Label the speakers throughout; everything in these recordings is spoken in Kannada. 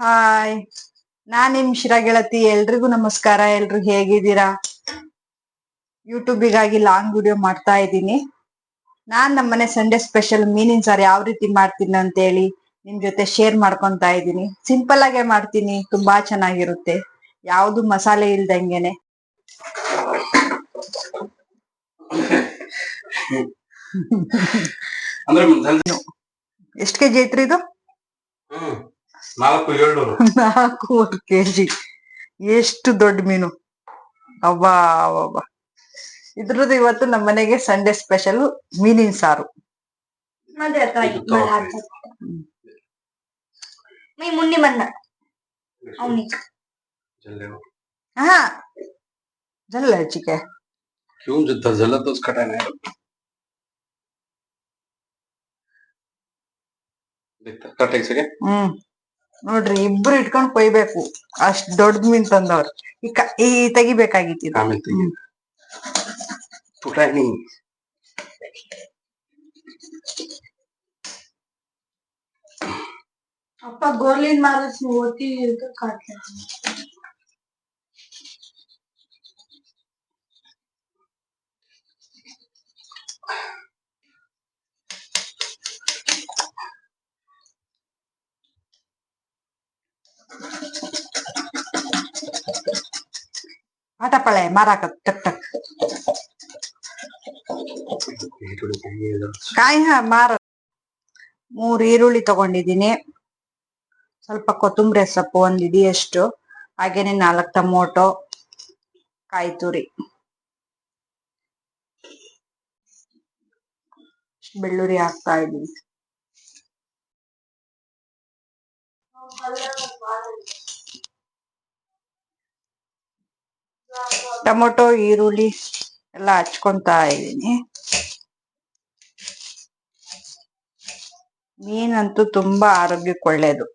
Speaker 1: ಹಾಯ್. ನಾನ್ ನಿಮ್ ಶಿರಾ ಗೆಳತಿ ಎಲ್ರಿಗೂ ನಮಸ್ಕಾರ. ಎಲ್ರು ಹೇಗಿದ್ದೀರಾ? ಯೂಟ್ಯೂಬಿಗಾಗಿ ಲಾಂಗ್ ವಿಡಿಯೋ ಮಾಡ್ತಾ ಇದ್ದೀನಿ. ನಾನ್ ನಮ್ಮನೆ ಸಂಡೇ ಸ್ಪೆಷಲ್ ಮೀನಿನ ಸಾರು ಯಾವ ರೀತಿ ಮಾಡ್ತೀನಿ ಅಂತ ಹೇಳಿ ನಿಮ್ ಜೊತೆ ಶೇರ್ ಮಾಡ್ಕೊಂತಾ ಇದ್ದೀನಿ. ಸಿಂಪಲ್ ಆಗೇ ಮಾಡ್ತೀನಿ ತುಂಬಾ ಚೆನ್ನಾಗಿರುತ್ತೆ. ಯಾವ್ದು ಮಸಾಲೆ ಇಲ್ದಂಗೆನೆ.
Speaker 2: ಕೆ
Speaker 1: ಎಷ್ಟ್ ಕೆಜಿ ಐತ್ರಿ ಇದು?
Speaker 2: ನಾಲ್ಕು ಏಳ್ನೂರು
Speaker 1: ನಾಲ್ಕೂವರೆ ಕೆಜಿ ಎಷ್ಟು ದೊಡ್ಡ ಮೀನು ಅಬ್ಬಾ ಅಬ್ಬಾ ಇದ್ರದ್ದು ಇವತ್ತು ನಮ್ಮ ಮನೆಗೆ ಸಂಡೇ ಸ್ಪೆಷಲ್ ಮೀನಿನ ಸಾರು
Speaker 3: ಅದೇ ಅಕ್ಕ मी मुन्नी म्हणणार अवनी
Speaker 2: जल्ले-
Speaker 1: हा झालं ठीक आहे
Speaker 2: क्यों जिद्द झालं तोच खटाय नाही ಕಟ್ಟಾಗಿ ಸರಿ
Speaker 1: ಹ್ಮ್ ನೋಡ್ರಿ ಇಬ್ರು ಇಟ್ಕೊಂಡ್ ಕೊಯ್ಬೇಕು. ಅಷ್ಟ್ ದೊಡ್ಡ ಮೀನ್ ತಂದವ್ರು. ಈ ಕ ಈ ತೆಗಿಬೇಕಾಗಿತ್ತು ಇದು.
Speaker 2: ಆಮೇಲೆ ತೆಗಿ. ಪುಟಾಣಿ.
Speaker 3: ಅಪ್ಪ ಗೋರ್ಲಿನ್ ಮಾರಸ್ ಓದ್ತೀನಿ ಅಂತ ಕಾಟ್ಲ
Speaker 1: ಪಟಾಪಳೆ ಮಾರಾಕ, ಟಕ್ ಟಕ್. ಮಾರ. ಮೂರ್ ಈರುಳ್ಳಿ ತಗೊಂಡಿದೀನಿ ಸ್ವಲ್ಪ ಕೊತ್ತಂಬರಿ ಸೊಪ್ಪು ಒಂದ್ ಇಡಿಯಷ್ಟು ಹಾಗೇನೆ ನಾಲ್ಕ್ ಟೊಮೊಟೊ. ಕಾಯಿ ತುರಿ. ಬೆಳ್ಳುಳ್ಳಿ ಹಾಕ್ತಾ ಇದೀನಿ ಟೊಮೊಟೊ ಈರುಳ್ಳಿ ಎಲ್ಲ ಹಚ್ಕೊತಾ ಇದೀನಿ ಮೀನಂತೂ ತುಂಬಾ ಆರೋಗ್ಯಕ್ಕೆ ಒಳ್ಳೇದು.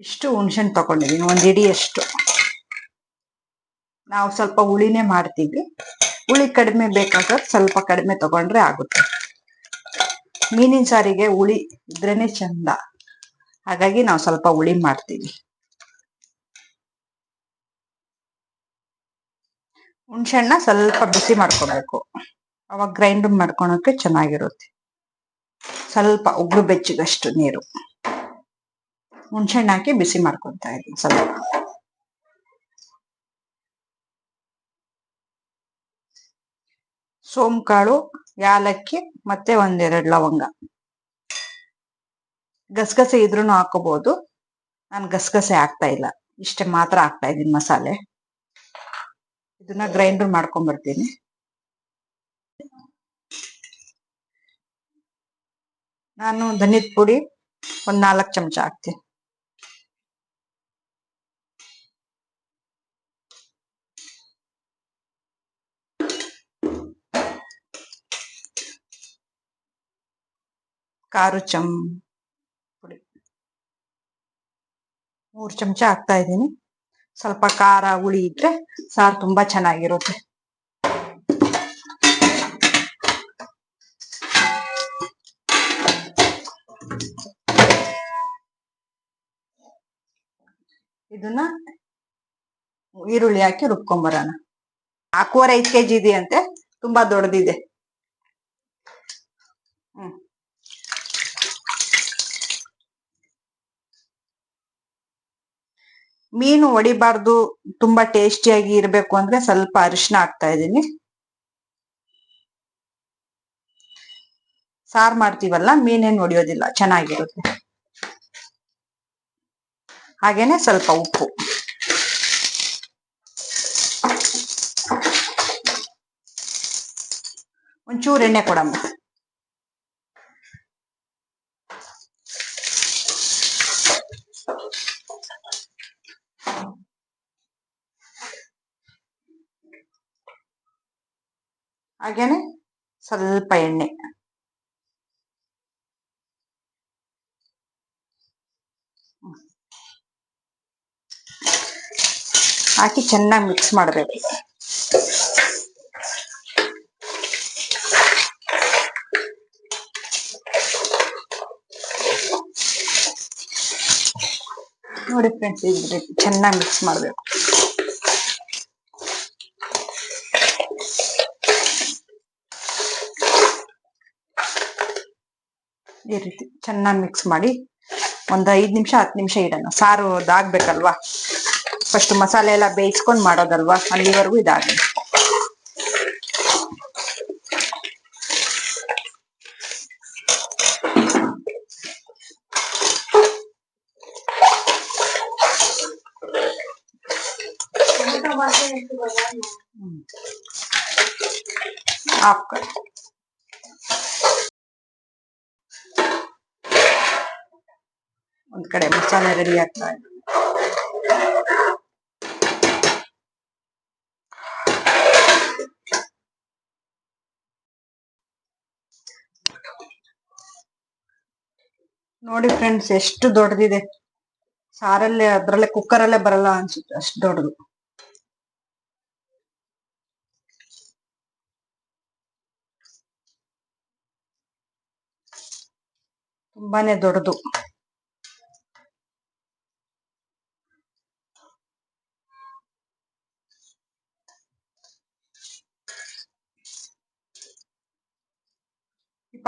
Speaker 1: ಇಷ್ಟು ಹುಣ್ಸೆಹಣ್ಣು ತಗೊಂಡಿದೀನಿ ಒಂದ್ ಇಡಿಯಷ್ಟು ನಾವು ಸ್ವಲ್ಪ ಹುಳಿನೇ ಮಾಡ್ತೀವಿ. ಹುಳಿ ಕಡಿಮೆ ಬೇಕಾದ್ರೆ ಸ್ವಲ್ಪ ಕಡಿಮೆ ತಗೊಂಡ್ರೆ ಆಗುತ್ತೆ. ಮೀನಿನ ಸಾರಿಗೆ ಹುಳಿ ಇದ್ರೇನೆ ಚಂದ. ಹಾಗಾಗಿ ನಾವು ಸ್ವಲ್ಪ ಹುಳಿ ಮಾಡ್ತೀವಿ. ಹುಣ್ಸೆಹಣ್ಣ ಸ್ವಲ್ಪ ಬಿಸಿ ಮಾಡ್ಕೊಬೇಕು. ಅವಾಗ ಗ್ರೈಂಡ್ ಮಾಡ್ಕೊಳಕ್ಕೆ ಚೆನ್ನಾಗಿರುತ್ತೆ. ಸ್ವಲ್ಪ ಉಗ್ಳು ಬೆಚ್ಚಗಷ್ಟು ನೀರು. ಹುಣ್ಸೆಹಣ್ಣು ಹಾಕಿ ಬಿಸಿ ಮಾಡ್ಕೊಂತಾ ಇದ್ದೀನಿ ಸ್ವಲ್ಪ. ಸೋಂಕಾಳು, ಯಾಲಕ್ಕಿ ಮತ್ತೆ ಒಂದೆರಡು ಲವಂಗ. ಗಸಗಸೆ ಇದ್ರೂ ಹಾಕೋಬಹುದು ನಾನು ಗಸಗಸೆ ಹಾಕ್ತಾ ಇಲ್ಲ. ಇಷ್ಟೇ ಮಾತ್ರ ಹಾಕ್ತಾ ಇದ್ದೀನಿ ಮಸಾಲೆ. ಇದನ್ನ ಗ್ರೈಂಡರ್ ಮಾಡ್ಕೊಂಡ್ಬರ್ತೀನಿ. ನಾನು ಧನಿದ ಪುಡಿ ಒಂದ್ ನಾಲ್ಕು ಚಮಚ ಹಾಕ್ತೀನಿ. ಕಾರು ಚಮ್ ಪುಡಿ. ಮೂರು ಚಮಚ ಹಾಕ್ತಾ ಇದ್ದೀನಿ. ಸ್ವಲ್ಪ ಖಾರ ಹುಳಿ ಇದ್ರೆ ಸಾರು ತುಂಬಾ ಚೆನ್ನಾಗಿರುತ್ತೆ. ಇದನ್ನ ಈರುಳ್ಳಿ ಹಾಕಿ ರುಬ್ಕೊಂಬರೋಣ ನಾಲ್ಕೂವರೆ ಐದು ಕೆಜಿ ಇದೆಯಂತೆ ತುಂಬಾ ದೊಡ್ಡದಿದೆ. ಮೀನು ಒಡಿಬಾರ್ದು ತುಂಬಾ ಟೇಸ್ಟಿಯಾಗಿ ಇರ್ಬೇಕು ಅಂದ್ರೆ ಸ್ವಲ್ಪ ಅರಿಶಿನ ಹಾಕ್ತಾ ಇದ್ದೀನಿ. ಸಾರ್ ಮಾಡ್ತೀವಲ್ಲ ಮೀನೇನ್ ಒಡಿಯೋದಿಲ್ಲ ಚೆನ್ನಾಗಿರುತ್ತೆ. ಹಾಗೇನೆ ಸ್ವಲ್ಪ ಉಪ್ಪು. ಒಂಚೂರು ಎಣ್ಣೆ ಕೊಡಮ್ಮ. ಹಾಗೇನೆ ಸ್ವಲ್ಪ ಎಣ್ಣೆ ಹಾಕಿ ಚೆನ್ನಾಗಿ ಮಿಕ್ಸ್ ಮಾಡಬೇಕು ನೋಡಿ ಫ್ರೆಂಡ್ಸ್ ಈ ರೀತಿ ಚೆನ್ನಾಗಿ ಮಿಕ್ಸ್ ಮಾಡಬೇಕು ಈ ರೀತಿ ಚೆನ್ನಾಗಿ ಮಿಕ್ಸ್ ಮಾಡಿ ಒಂದು ಐದ್ ನಿಮಿಷ ಹತ್ತು ನಿಮಿಷ ಇಡೋಣ. ಸಾರು ಅದಾಗ್ಬೇಕಲ್ವಾ ಫಸ್ಟ್ ಮಸಾಲೆ ಎಲ್ಲ ಬೇಯಿಸ್ಕೊಂಡು ಮಾಡೋದಲ್ವಾ? ಅಲ್ಲಿವರೆಗೂ
Speaker 3: ಇದಾಗಿ.
Speaker 1: ಆಫ್ ಕಡೆ ಮಸಾಲೆ ರೆಡಿ ಆಗ್ತಾ ಇದೆ ನೋಡಿ ಫ್ರೆಂಡ್ಸ್ ಎಷ್ಟು ದೊಡ್ಡದಿದೆ. ಸಾರಲ್ಲೇ, ಅದ್ರಲ್ಲೇ ಕುಕ್ಕರಲ್ಲೇ ಬರಲ್ಲ ಅನ್ಸುತ್ತೆ, ಅಷ್ಟು ದೊಡ್ಡದು. ತುಂಬಾನೇ ದೊಡ್ಡದು.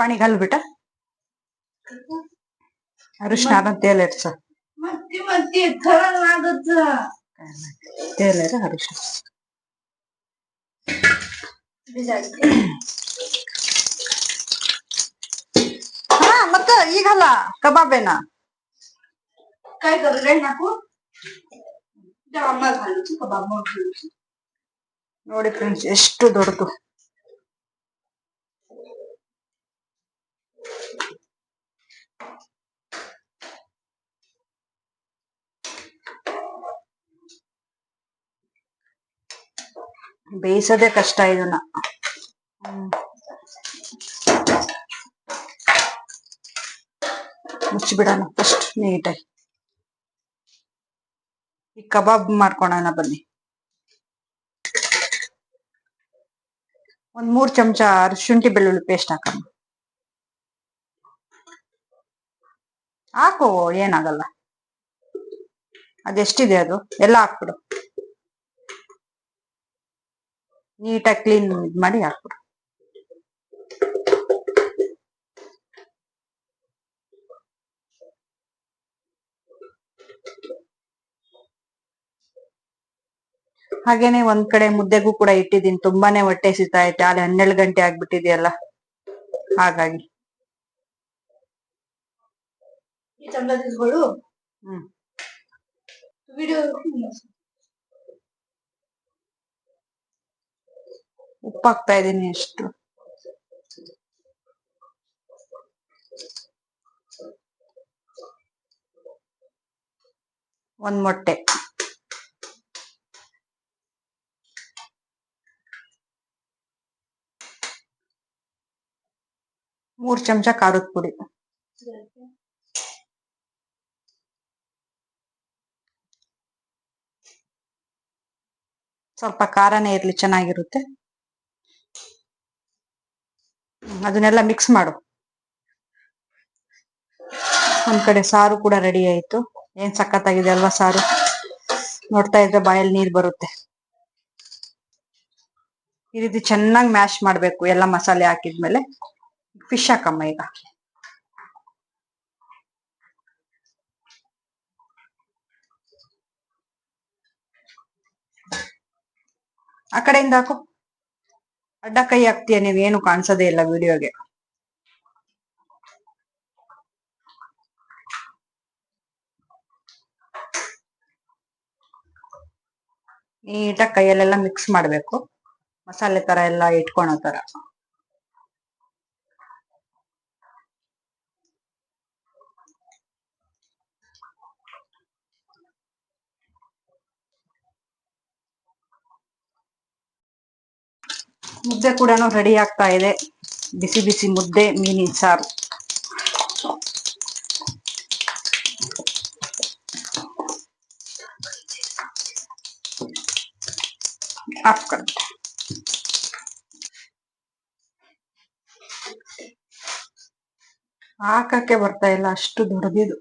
Speaker 1: ಈ ಪಾಣಿಗೆ ಹಲ್ಬಿಟ್ಟ ಅರಿಶಿನ ಅದನ್ನ ತೇಲ್ ಇಡ್ಸ
Speaker 3: ಮತ್ತೆ ಮತ್ತೆ ಕರಲ್ ಆಗುತ್ತ
Speaker 1: ತೇಲ್ ಅರಿಶಿನ
Speaker 3: ಬಿಸಾಕಿ.
Speaker 1: ಹಾ ಮತ್ತ ಈಗಲ್ಲ ಕಬಾಬೇನ
Speaker 3: काय करू नको जेव्हा मग घालूची कबाब मग घालूची
Speaker 1: ನೋಡಿ ಫ್ರೆಂಡ್ಸ್ ಎಷ್ಟು ದೊಡ್ಡದು ಬೇಯಿಸೋದೇ ಕಷ್ಟ ಇದನ್ನ. ಮುಚ್ಚಿಬಿಡೋಣ ಫಸ್ಟ್ ನೀಟಾಗಿ ಈ ಕಬಾಬ್ ಮಾಡ್ಕೊಳೋಣ ಬನ್ನಿ. ಒಂದ್ ಮೂರು ಚಮಚ ಶುಂಠಿ ಬೆಳ್ಳುಳ್ಳಿ ಪೇಸ್ಟ್ ಹಾಕೋಣ. ಹಾಕು, ಏನಾಗಲ್ಲ. ಅದೆಷ್ಟಿದೆ ಅದು? ಎಲ್ಲ ಹಾಕ್ಬಿಡು. ನೀಟಾಗಿ ಕ್ಲೀನ್ ಇದ್ ಮಾಡಿ ಹಾಕ್ಬಿಡು. ಹಾಗೇನೆ ಒಂದ್ ಕಡೆ ಮುದ್ದೆಗೂ ಕೂಡ ಇಟ್ಟಿದ್ದೀನಿ. ತುಂಬಾನೇ ಹೊಟ್ಟೆ ಸಿತಾ ಐತೆ ಅಲ್ಲಿ ಹನ್ನೆರಡು ಗಂಟೆ ಆಗ್ಬಿಟ್ಟಿದೆಯಲ್ಲ? ಹಾಗಾಗಿ. ಹ್ಮ್.
Speaker 3: ವಿಡಿಯೋ
Speaker 1: ಉಪ್ಪು ಹಾಕ್ತಾ ಇದೀನಿ ಎಷ್ಟು ಒಂದ್ ಮೊಟ್ಟೆ. ಮೂರ್ ಚಮಚ ಖಾರದ ಪುಡಿ. ಸ್ವಲ್ಪ ಖಾರನೇ ಇರ್ಲಿ ಚೆನ್ನಾಗಿರುತ್ತೆ. ಅದನ್ನೆಲ್ಲ ಮಿಕ್ಸ್ ಮಾಡು. ಒಂದ್ ಕಡೆ ಸಾರು ಕೂಡ ರೆಡಿ ಆಯ್ತು. ಏನ್ ಸಖತ್ತಾಗಿದೆ ಅಲ್ವಾ ಸಾರು? ನೋಡ್ತಾ ಇದ್ರೆ ಬಾಯಲ್ಲಿ ನೀರ್ ಬರುತ್ತೆ. ಈ ರೀತಿ ಚೆನ್ನಾಗಿ ಮ್ಯಾಶ್ ಮಾಡ್ಬೇಕು, ಎಲ್ಲ ಮಸಾಲೆ ಹಾಕಿದ್ಮೇಲೆ. ಫಿಶ್ ಹಾಕಮ್ಮ ಈಗ. ಆ ಕಡೆಯಿಂದ ಹಾಕು. ಅಡ್ಡ ಕೈ ಹಾಕ್ತೀಯ ನೀವೇನು ಕಾಣಿಸೋದೇ ಇಲ್ಲ ವಿಡಿಯೋಗೆ. ನೀಟಾಗಿ ಕೈಯಲ್ಲೆಲ್ಲ ಮಿಕ್ಸ್ ಮಾಡಬೇಕು. ಮಸಾಲೆ ತರ ಎಲ್ಲ ಇಟ್ಕೊಳೋ ತರ. ಮುದ್ದೆ ಕೂಡ ರೆಡಿ ಆಗ್ತಾ ಇದೆ. ಬಿಸಿ ಬಿಸಿ ಮುದ್ದೆ ಮೀನಿನ ಸಾರು. ಆಫ್ ಕರ್ ಹಾಕಕ್ಕೆ ಬರ್ತಾ ಇಲ್ಲ ಅಷ್ಟು ದೊಡ್ಡದಿದು.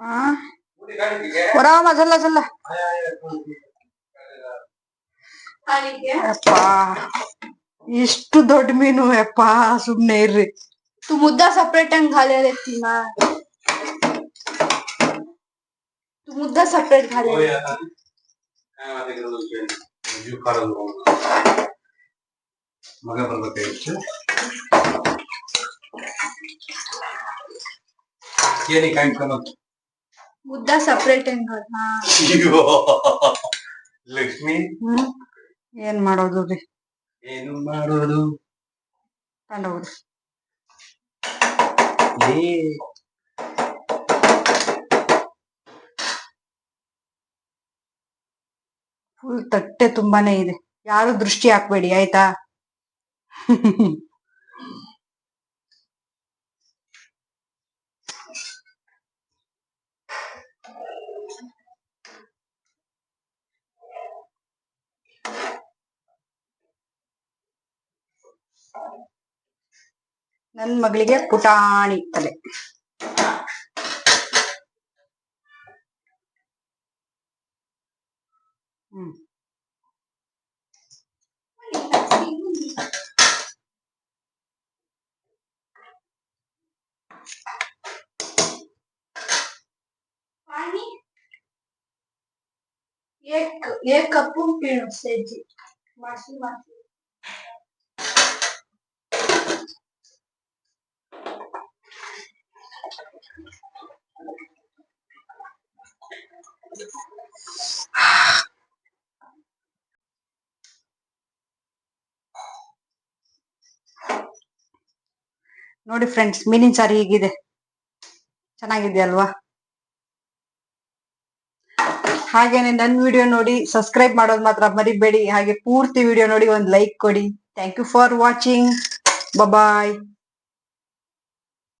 Speaker 1: ಆ? ಹೊರ ಮಜಲ್ಲ ಜಲ್ಲ
Speaker 3: ಹಾಗೆ
Speaker 1: ಯಪ್ಪ ಇಷ್ಟು ದೊಡ್ಡ ಮೀನು ಯಪ್ಪ ಸುಮ್ನೆ ಇರ್ರಿ
Speaker 3: तू मुद्दा सेपरेट अंग घाले रहती ना तू मुद्दा सेपरेट घाले
Speaker 2: ಮಗ ಬರ್ಬೇಕಾಗಿತ್ತು ಏನಿ ಕಾಯ್ಕೊಂಡು
Speaker 3: ಉದ್ದ ಸಪ್ರೇಟ್ ಹೆಂಗ್
Speaker 2: ಲಕ್ಷ್ಮಿ.
Speaker 1: ಏನ್ ಮಾಡೋದು ರೀ?
Speaker 2: ಏನು ಮಾಡೋದು?
Speaker 1: ತಗೊಂಡೋಗ್ರಿ
Speaker 2: ಏ.
Speaker 1: ಫುಲ್ ತಟ್ಟೆ ತುಂಬಾನೇ ಇದೆ. ಯಾರು ದೃಷ್ಟಿ ಹಾಕ್ಬೇಡಿ ಆಯ್ತಾ? ನನ್ ಮಗಳಿಗೆ ಪುಟಾಣಿ ತಲೆ ಹ್ಮ್
Speaker 3: पानी एक एक कप पीणं सेजी मासी मासी
Speaker 1: ನೋಡಿ ಫ್ರೆಂಡ್ಸ್ ಮೀನಿನ ಸಾರಿ ಹೀಗಿದೆ? ಚೆನ್ನಾಗಿದೆ ಅಲ್ವಾ ಹಾಗೇನೆ ನನ್ನ ವಿಡಿಯೋ ನೋಡಿ ಸಬ್ಸ್ಕ್ರೈಬ್ ಮಾಡೋದು ಮಾತ್ರ ಮರಿಬೇಡಿ. ಹಾಗೆ ಪೂರ್ತಿ ವಿಡಿಯೋ ನೋಡಿ ಒಂದು ಲೈಕ್ ಕೊಡಿ. Thank you for watching bye